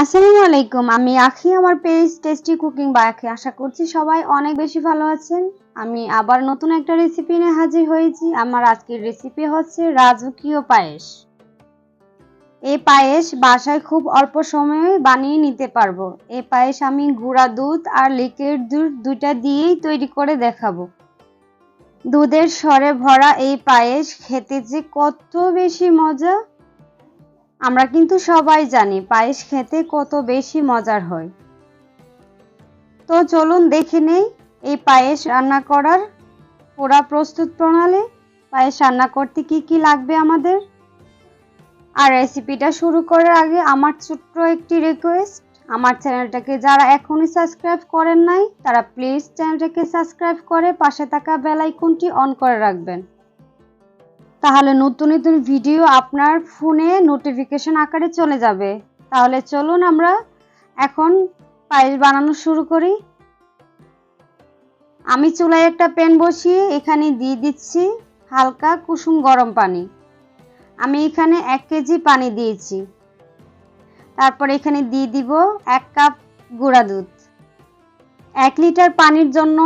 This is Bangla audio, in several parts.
আসসালামু আলাইকুম। আমি আখি, আমার পেজ টেস্টি কুকিং বা আখি। আশা করছি সবাই অনেক বেশি ভালো আছেন। আমি আবার নতুন একটা রেসিপি নিয়ে হাজির হয়েছি। আমার আজকের রেসিপি হচ্ছে রাজকীয় পায়েস। এই পায়েস বাসায় খুব অল্প সময়ে বানিয়ে নিতে পারব। এই পায়েস আমি গুঁড়া দুধ আর লিকুইড দুধ দুইটা দিয়েই তৈরি করে দেখাবো। দুধের স্বরে ভরা এই পায়েস খেতে যে কত বেশি মজা! আমরা কিন্তু সবাই জানি পায়েস খেতে কত বেশি মজার হয়। তো চলুন দেখে নেই এই পায়েস রান্না করার পুরা প্রস্তুত প্রণালী। পায়েস রান্না করতে কি কি লাগবে আমাদের? আর রেসিপিটা শুরু করার আগে আমার ছোট্ট একটি রিকোয়েস্ট আমার চ্যানেলটাকে যারা এখনই সাবস্ক্রাইব করেন নাই, তারা প্লিজ চ্যানেলটাকে সাবস্ক্রাইব করে পাশে থাকা বেল আইকনটি অন করে রাখবেন। তাহলে নতুন নতুন ভিডিও আপনার ফোনে নোটিফিকেশন আকারে চলে যাবে। তাহলে চলুন আমরা এখন পায়েস বানানো শুরু করি। আমি চুলায় একটা প্যান বসিয়ে এখানে দিয়ে দিচ্ছি হালকা কুসুম গরম পানি। আমি এখানে এক কেজি পানি দিয়েছি। তারপর এখানে দিয়ে দিব এক কাপ গুঁড়া দুধ। এক লিটার পানির জন্য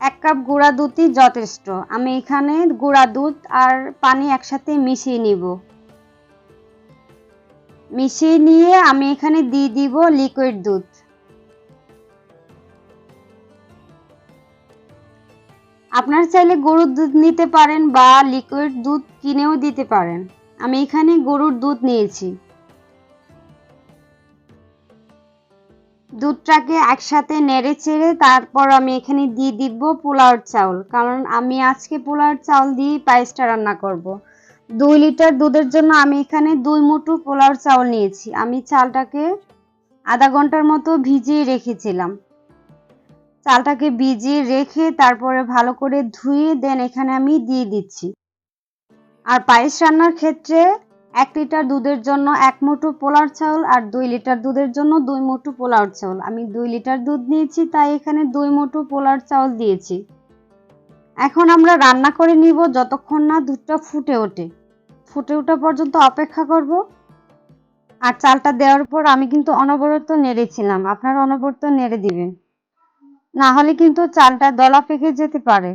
এক কাপ গুঁড়া দুধই যথেষ্ট। আমি এখানে গুঁড়া দুধ আর পানি একসাথে মিশিয়ে নিব। মিশিয়ে নিয়ে আমি এখানে দিয়ে দিব লিকুইড দুধ। আপনার চাইলে গরুর দুধ নিতে পারেন বা লিকুইড দুধ কিনেও দিতে পারেন। আমি এখানে গরুর দুধ নিয়েছি। দুধটাকে একসাথে নেড়ে চেড়ে তারপর আমি এখানে দিয়ে দিব পোলাওর চাউল। কারণ আমি আজকে পোলাওর চাউল দিয়ে পায়েসটা রান্না করব। দুই লিটার দুধের জন্য আমি এখানে দুই মুঠো পোলাওর চাউল নিয়েছি। আমি চালটাকে আধা ঘণ্টার মতো ভিজিয়ে রেখেছিলাম। চালটাকে ভিজিয়ে রেখে তারপরে ভালো করে ধুয়ে দেন এখানে আমি দিয়ে দিচ্ছি। আর পায়েস রান্নার ক্ষেত্রে এক লিটার দুধের জন্য এক মুঠো পোলার চাউল আর দুই লিটার দুধের জন্য দুই মুঠো পোলার চাউল। আমি দুই লিটার দুধ নিয়েছি, তাই এখানে দুই মুঠো পোলার চাউল দিয়েছি। এখন আমরা রান্না করে নিব যতক্ষণ না দুধটা ফুটে ওঠে। ফুটে ওঠা পর্যন্ত অপেক্ষা করব। আর চালটা দেওয়ার পর আমি কিন্তু অনবরত নেড়েছিলাম আপনারা অনবরত নেড়ে দিবেন। না হলে কিন্তু চালটা দলা পেকে যেতে পারে।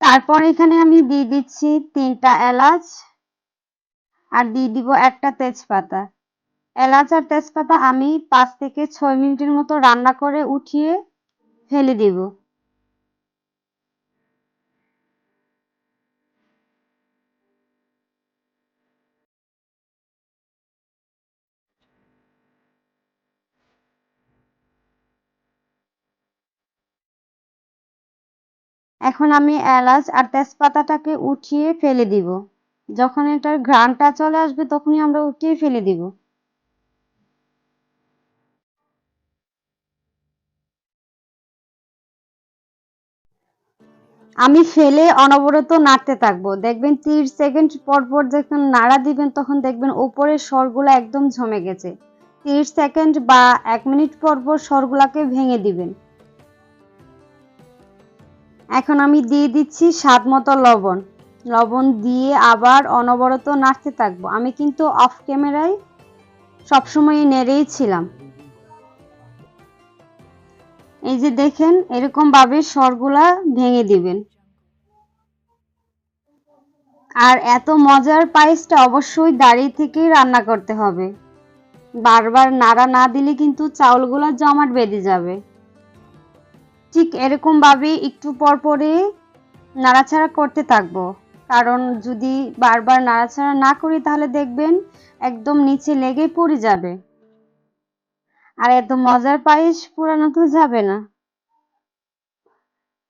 তারপর এখানে আমি দিয়ে দিচ্ছি তিনটা এলাচ। আর দিয়ে দিব একটা তেজপাতা। এলাচ আর তেজপাতা আমি পাঁচ থেকে ছয় মিনিটের মতো রান্না করে উঠিয়ে ফেলে দিব। এখন আমি এলাচ আর তেজপাতাটাকে উঠিয়ে ফেলে দিব। যখন এটার ঘ্রাণটা চলে আসবে, তখনই আমরা উঠিয়ে ফেলে দিব। আমি ফেলে অনবরত নাড়তে থাকব। দেখবেন তিরিশ সেকেন্ড পর পর যখন নাড়া দিবেন, তখন দেখবেন উপরের স্বরগুলো একদম জমে গেছে। তিরিশ সেকেন্ড বা এক মিনিট পর পর স্বরগুলাকে ভেঙে দিবেন। এখন আমি দিয়ে দিচ্ছি স্বাদ মতো লবণ। লবণ দিয়ে আবার অনবরত নাড়তে থাকব। আমি কিন্তু অফ ক্যামেরায় সবসময় নেড়েই ছিলাম। এই যে দেখেন, এরকম ভাবে স্বরগুলা ভেঙে দিবেন। আর এত মজার পায়েসটা অবশ্যই দাঁড়িয়ে থেকেই রান্না করতে হবে। বারবার নাড়া না দিলে কিন্তু চাউলগুলো জমাট বেঁধে যাবে। ঠিক এরকম ভাবে একটু পর পরে নাড়াচাড়া করতে থাকব। কারণ যদি বারবার নাড়াচাড়া না করি তাহলে দেখবেন একদম নিচে লেগে পড়ে যাবে। আর এত মজার পায়েস পুরানো তো যাবে না।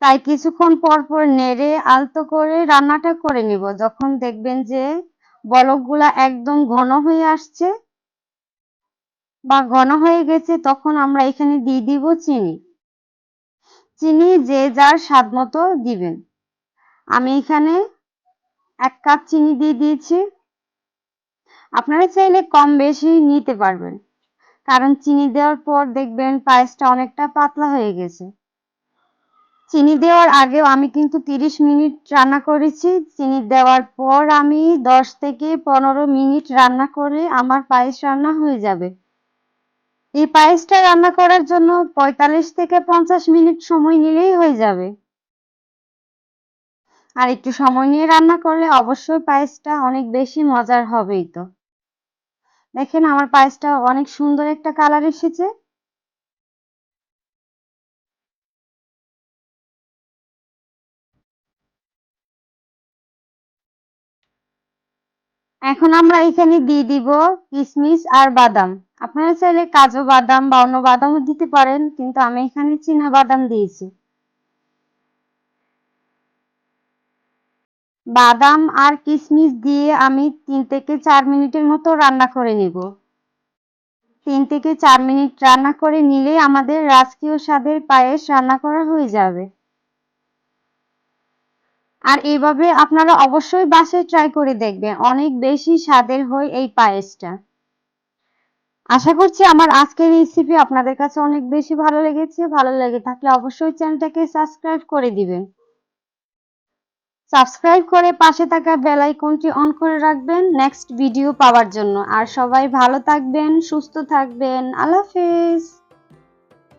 তাই কিছুক্ষণ পর পর নেড়ে আলতো করে রান্নাটা করে নিব। যখন দেখবেন যে বলকগুলা একদম ঘন হয়ে আসছে বা ঘন হয়ে গেছে, তখন আমরা এখানে দিয়ে দিব চিনি। চিনি যে যার স্বাদ মতো দিবেন। আমি এখানে এক কাপ চিনি দিয়ে দিয়েছি। আপনারা চাইলে কম বেশি নিতে পারবেন। কারণ চিনি দেওয়ার পর দেখবেন পায়েসটা অনেকটা পাতলা হয়ে গেছে। চিনি দেওয়ার আগেও আমি কিন্তু তিরিশ মিনিট রান্না করেছি। চিনি দেওয়ার পর আমি দশ থেকে পনেরো মিনিট রান্না করে আমার পায়েস রান্না হয়ে যাবে। এই পায়েসটা রান্না করার জন্য পঁয়তাল্লিশ থেকে পঞ্চাশ মিনিট সময় নিলেই হয়ে যাবে। আর একটু সময় নিয়ে রান্না করলে অবশ্যই পায়েসটা অনেক বেশি মজার হবেই তো। দেখেন আমার পায়েসটা অনেক সুন্দর একটা কালার এসেছে। এখন আমরা এখানে দিয়ে দিব কিশমিশ আর বাদাম। আপনারা চাইলে কাজু বাদাম বা অন্য বাদামও দিতে পারেন, কিন্তু আমি এখানে চীনা বাদাম দিয়েছি। বাদাম আর কিশমিশ দিয়ে আমি তিন থেকে চার মিনিটের মতো রান্না করে নিব। তিন থেকে চার মিনিট রান্না করে নিলেই আমাদের রাজকীয় স্বাদের পায়েস রান্না করা হয়ে যাবে। আর এইভাবে আপনারা অবশ্যই বাসায় ট্রাই করে দেখবেন, অনেক বেশি স্বাদের হয় এই পায়েসটা। আশা করছি আমার আজকের রেসিপি আপনাদের কাছে অনেক বেশি ভালো লেগেছে। ভালো লেগে থাকলে অবশ্যই চ্যানেলটাকে সাবস্ক্রাইব করে দিবেন। সাবস্ক্রাইব করে পাশে থাকা বেল আইকনটি অন করে রাখবেন নেক্সট ভিডিও পাওয়ার জন্য। আর সবাই ভালো থাকবেন, সুস্থ থাকবেন। আল্লাহ হাফেজ।